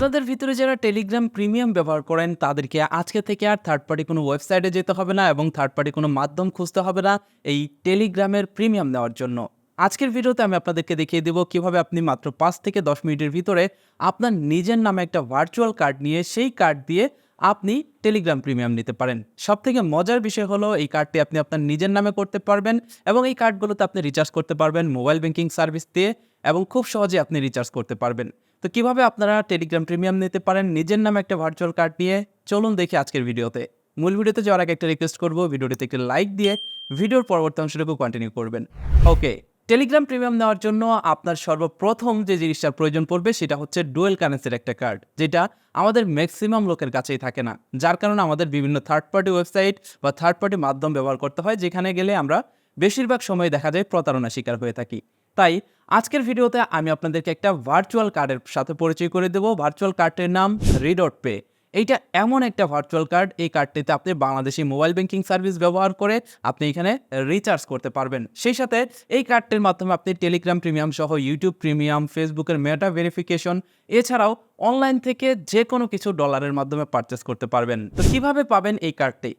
আপনাদের ভিতরে যারা টেলিগ্রাম প্রিমিয়াম ব্যবহার করেন, তাদেরকে আজকে থেকে আর থার্ড পার্টি কোনো ওয়েবসাইটে যেতে হবে না এবং থার্ড পার্টি কোনো মাধ্যম খুঁজতে হবে না এই টেলিগ্রামের প্রিমিয়াম নেওয়ার জন্য। আজকের ভিডিওতে আমি আপনাদেরকে দেখিয়ে দেবো কীভাবে আপনি মাত্র পাঁচ থেকে দশ মিনিটের ভিতরে আপনার নিজের নামে একটা ভার্চুয়াল কার্ড নিয়ে সেই কার্ড দিয়ে আপনি টেলিগ্রাম প্রিমিয়াম নিতে পারেন। সব থেকে মজার বিষয় হলো, এই কার্ডটি আপনি আপনার নিজের নামে করতে পারবেন এবং এই কার্ডগুলোতে আপনি রিচার্জ করতে পারবেন মোবাইল ব্যাংকিং সার্ভিস দিয়ে এবং খুব সহজে আপনি রিচার্জ করতে পারবেন। তো কীভাবে আপনারা টেলিগ্রাম প্রিমিয়াম নিতে পারেন, নিজের নামে একটা ভার্চুয়াল কার্ড নিয়ে, চলুন দেখি আজকের ভিডিওতে। মূল ভিডিওতে যাওয়ার আগে একটা রিকোয়েস্ট করব, ভিডিওটিতে একটি লাইক দিয়ে ভিডিওর পরবর্তী অংশটুকু কন্টিনিউ করবেন। ওকে টেলিগ্রাম প্রিমিয়াম নেওয়ার জন্য আপনার সর্বপ্রথম যে জিনিসটার প্রয়োজন পড়বে সেটা হচ্ছে ডুয়েল কারেন্সির একটা কার্ড, যেটা আমাদের ম্যাক্সিমাম লোকের কাছেই থাকে না। যার কারণে আমাদের বিভিন্ন থার্ড পার্টি ওয়েবসাইট বা থার্ড পার্টি মাধ্যম ব্যবহার করতে হয়, যেখানে গেলে আমরা বেশিরভাগ সময় দেখা যায় প্রতারণা শিকার হয়ে থাকি। তাই আজকের ভিডিওতে আমি আপনাদেরকে একটা ভার্চুয়াল কার্ডের সাথে পরিচয় করে দেবো। ভার্চুয়াল কার্ডটির নাম রিডট পে। এইটা এমন একটা ভার্চুয়াল কার্ড এই কার্ডটিতে আপনি বাংলাদেশি মোবাইল ব্যাংকিং সার্ভিস ব্যবহার করে আপনি এখানে রিচার্জ করতে পারবেন। সেই সাথে এই কার্ডটির মাধ্যমে আপনি টেলিগ্রাম প্রিমিয়াম সহ ইউটিউব প্রিমিয়াম ফেসবুকের মেটা ভেরিফিকেশন এছাড়াও অনলাইন থেকে যে কোনো কিছু ডলারের মাধ্যমে পারচেস করতে পারবেন। তো কীভাবে পাবেন এই কার্ডটি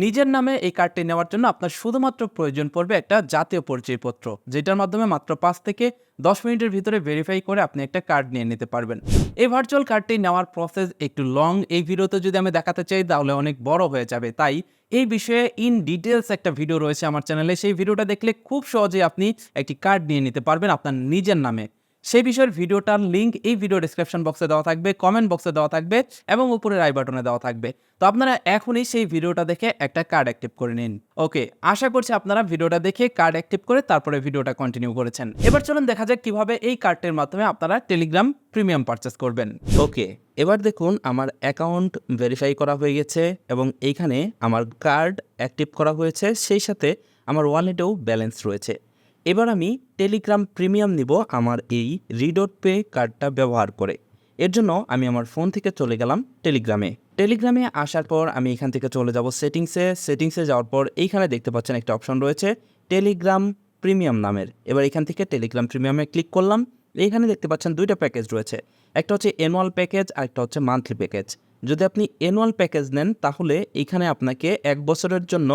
নিজের নামে এই কার্ডটি নেওয়ার জন্য আপনার শুধুমাত্র প্রয়োজন পড়বে একটা জাতীয় পরিচয়পত্র, যেটার মাধ্যমে মাত্র পাঁচ থেকে দশ মিনিটের ভিতরে ভেরিফাই করে আপনি একটা কার্ড নিয়ে নিতে পারবেন। এই ভার্চুয়াল কার্ডটি নেওয়ার প্রসেস একটু লং এই ভিডিওতে যদি আমি দেখাতে চাই, তাহলে অনেক বড় হয়ে যাবে। তাই এই বিষয়ে ইন ডিটেলস একটা ভিডিও রয়েছে আমার চ্যানেলে সেই ভিডিওটা দেখলে খুব সহজেই আপনি একটি কার্ড নিয়ে নিতে পারবেন আপনার নিজের নামে। সেই বিষয়ের ভিডিওটার লিঙ্ক এই ভিডিও ডিসক্রিপশন বক্সে দেওয়া থাকবে কমেন্ট বক্সে দেওয়া থাকবে এবং উপরের আই বাটনে দেওয়া থাকবে। তো আপনারা এখনই সেই ভিডিওটা দেখে একটা কার্ড অ্যাক্টিভ করে নিন। ওকে আশা করছি আপনারা ভিডিওটা দেখে কার্ড অ্যাক্টিভ করে তারপরে ভিডিওটা কন্টিনিউ করেছেন। এবার চলুন দেখা যাক কীভাবে এই কার্ডটির মাধ্যমে আপনারা টেলিগ্রাম প্রিমিয়াম পারচেস করবেন। ওকে এবার দেখুন আমার অ্যাকাউন্ট ভেরিফাই করা হয়ে গেছে এবং এইখানে আমার কার্ড অ্যাক্টিভ করা হয়েছে, সেই সাথে আমার ওয়ালেটেও ব্যালেন্স রয়েছে। এবার আমি টেলিগ্রাম প্রিমিয়াম নিব আমার এই রিডট পে কার্ডটা ব্যবহার করে। এর জন্য আমি আমার ফোন থেকে চলে গেলাম টেলিগ্রামে। টেলিগ্রামে আসার পর আমি এখান থেকে চলে যাব সেটিংসে। সেটিংসে যাওয়ার পর এইখানে দেখতে পাচ্ছেন একটা অপশন রয়েছে, টেলিগ্রাম প্রিমিয়াম নামের। এবার এখান থেকে টেলিগ্রাম প্রিমিয়ামে ক্লিক করলাম। এইখানে দেখতে পাচ্ছেন দুইটা প্যাকেজ রয়েছে, একটা হচ্ছে অ্যানুয়াল প্যাকেজ আর একটা হচ্ছে মান্থলি প্যাকেজ। যদি আপনি অ্যানুয়াল প্যাকেজ নেন তাহলে এখানে আপনাকে এক বছরের জন্য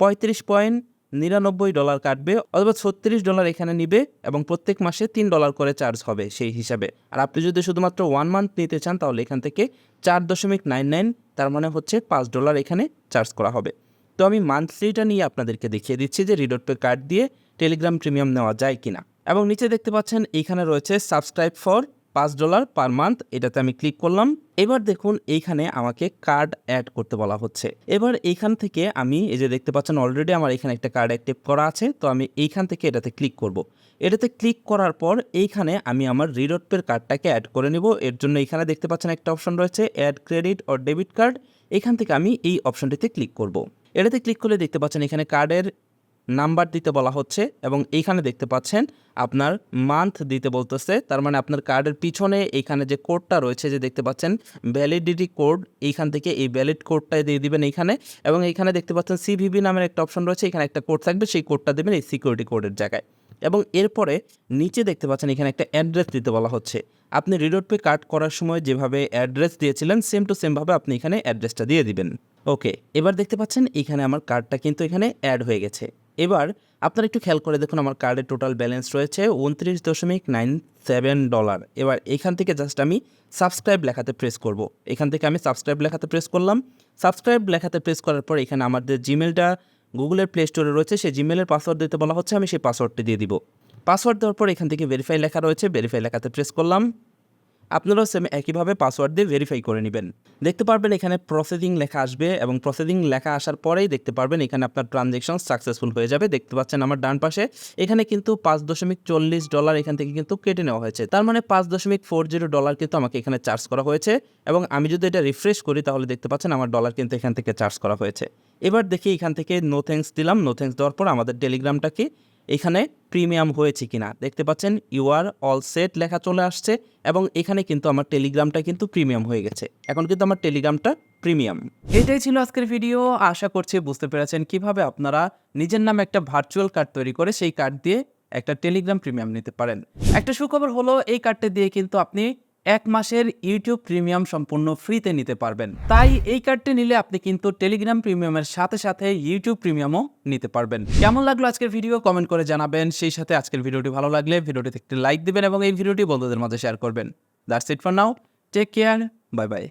পঁয়ত্রিশ পয়েন্ট নিরানব্বই ডলার কাটবে অথবা ছত্রিশ ডলার এখানে নিবে এবং প্রত্যেক মাসে তিন ডলার করে চার্জ হবে সেই হিসাবে। আর আপনি যদি শুধুমাত্র ওয়ান মান্থ নিতে চান, তাহলে এখান থেকে চার দশমিক নাইন নাইন তার মানে হচ্ছে পাঁচ ডলার এখানে চার্জ করা হবে। তো আমি মান্থলিটা নিয়ে আপনাদেরকে দেখিয়ে দিচ্ছি যে রিডট পে কার্ড দিয়ে টেলিগ্রাম প্রিমিয়াম নেওয়া যায় কিনা। এবং নিচে দেখতে পাচ্ছেন এইখানে রয়েছে সাবস্ক্রাইব ফর পাঁচ ডলার পার মান্থ, এটাতে আমি ক্লিক করলাম এবার দেখুন এইখানে আমাকে কার্ড অ্যাড করতে বলা হচ্ছে এবার এইখান থেকে আমি, এই যে দেখতে পাচ্ছেন অলরেডি আমার এখানে একটা কার্ড অ্যাক্টিভ করা আছে, তো আমি এইখান থেকে এটাতে ক্লিক করব। এটাতে ক্লিক করার পর এইখানে আমি আমার রিডট পের কার্ডটাকে অ্যাড করে নেব এর জন্য এখানে দেখতে পাচ্ছেন একটা অপশন রয়েছে, add credit or debit card এখান থেকে আমি এই অপশনটিতে ক্লিক করব। এটাতে ক্লিক করলে দেখতে পাচ্ছেন এখানে কার্ডের নাম্বার দিতে বলা হচ্ছে এবং এইখানে দেখতে পাচ্ছেন আপনার মান্থ দিতে বলতেছে, তার মানে আপনার কার্ডের পিছনে এইখানে যে কোডটা রয়েছে যে দেখতে পাচ্ছেন ভ্যালিডিটি কোড এইখান থেকে এই ভ্যালিড কোডটা দিয়ে দিবেন এইখানে এবং এইখানে দেখতে পাচ্ছেন সিভিভি নামের একটা অপশন রয়েছে, এখানে একটা কোড থাকবে, সেই কোডটা দেবেন এই সিকিউরিটি কোডের জায়গায়। এবং এরপরে নিচে দেখতে পাচ্ছেন এখানে একটা অ্যাড্রেস দিতে বলা হচ্ছে। আপনি রিডোট পে কার্ড করার সময় যেভাবে অ্যাড্রেস দিয়েছিলেন সেম টু সেমভাবে আপনি এখানে অ্যাড্রেসটা দিয়ে দিবেন। ওকে এবার দেখতে পাচ্ছেন এখানে আমার কার্ডটা কিন্তু এখানে অ্যাড হয়ে গেছে। এবার আপনারা একটু খেয়াল করে দেখুন, আমার কার্ডের টোটাল ব্যালেন্স রয়েছে উনত্রিশ দশমিক নাইন সেভেন ডলার। এবার এখান থেকে জাস্ট আমি সাবস্ক্রাইব লেখাতে প্রেস করব। এখান থেকে আমি সাবস্ক্রাইব লেখাতে প্রেস করলাম। সাবস্ক্রাইব লেখাতে প্রেস করার পর এখানে আমাদের জিমেলটা গুগলের প্লে স্টোরে রয়েছে। সেই জিমেলের পাসওয়ার্ড দিতে বলা হচ্ছে, আমি সেই পাসওয়ার্ডটি দিয়ে দিব। পাসওয়ার্ড দেওয়ার পর এখান থেকে ভেরিফাই লেখা রয়েছে। ভেরিফাই লেখাতে প্রেস করলাম। আপনারাও সেম একইভাবে পাসওয়ার্ড দিয়ে ভেরিফাই করে নেবেন। দেখতে পারবেন এখানে প্রসেসিং লেখা আসবে এবং প্রসেসিং লেখা আসার পরেই দেখতে পারবেন এখানে আপনার ট্রানজ্যাকশন সাকসেসফুল হয়ে যাবে। দেখতে পাচ্ছেন আমার ডান পাশে। এখানে কিন্তু পাঁচ দশমিক চল্লিশ ডলার এখান থেকে কিন্তু কেটে নেওয়া হয়েছে। তার মানে পাঁচ দশমিক ফোর জিরো ডলার কিন্তু আমাকে এখানে চার্জ করা হয়েছে এবং আমি যদি এটা রিফ্রেশ করি তাহলে দেখতে পাচ্ছেন আমার ডলার কিন্তু এখান থেকে চার্জ করা হয়েছে। এবার দেখি এখান থেকে নো থ্যাঙ্কস দিলাম। নো থ্যাঙ্কস দেওয়ার পর আমাদের টেলিগ্রামটাকে এখানে প্রিমিয়াম হয়েছে কিনা। দেখতে পাচ্ছেন ইউ আর অল সেট লেখা চলে আসছে এবং এখানে কিন্তু আমার টেলিগ্রামটা কিন্তু প্রিমিয়াম হয়ে গেছে। এখন কিন্তু আমার টেলিগ্রামটা প্রিমিয়াম। এটাই ছিল আজকের ভিডিও আশা করছি বুঝতে পেরেছেন কীভাবে আপনারা নিজের নামে একটা ভার্চুয়াল কার্ড তৈরি করে সেই কার্ড দিয়ে একটা টেলিগ্রাম প্রিমিয়াম নিতে পারেন। একটা সুখবর হলো, এই কার্ডটা দিয়ে কিন্তু আপনি এক মাসের ইউটিউব প্রিমিয়াম সম্পূর্ণ ফ্রিতে নিতে পারবেন। তাই এই কার্ডটি নিলে আপনি কিন্তু টেলিগ্রাম প্রিমিয়ামের সাথে সাথে ইউটিউব প্রিমিয়ামও নিতে পারবেন। কেমন লাগল আজকের ভিডিও কমেন্ট করে জানাবেন। সেই সাথে আজকের ভিডিওটি ভালো লাগলে ভিডিওটিতে একটি লাইক দিবেন এবং এই ভিডিওটি বন্ধুদের মাঝে শেয়ার করবেন। That's it for now take care bye bye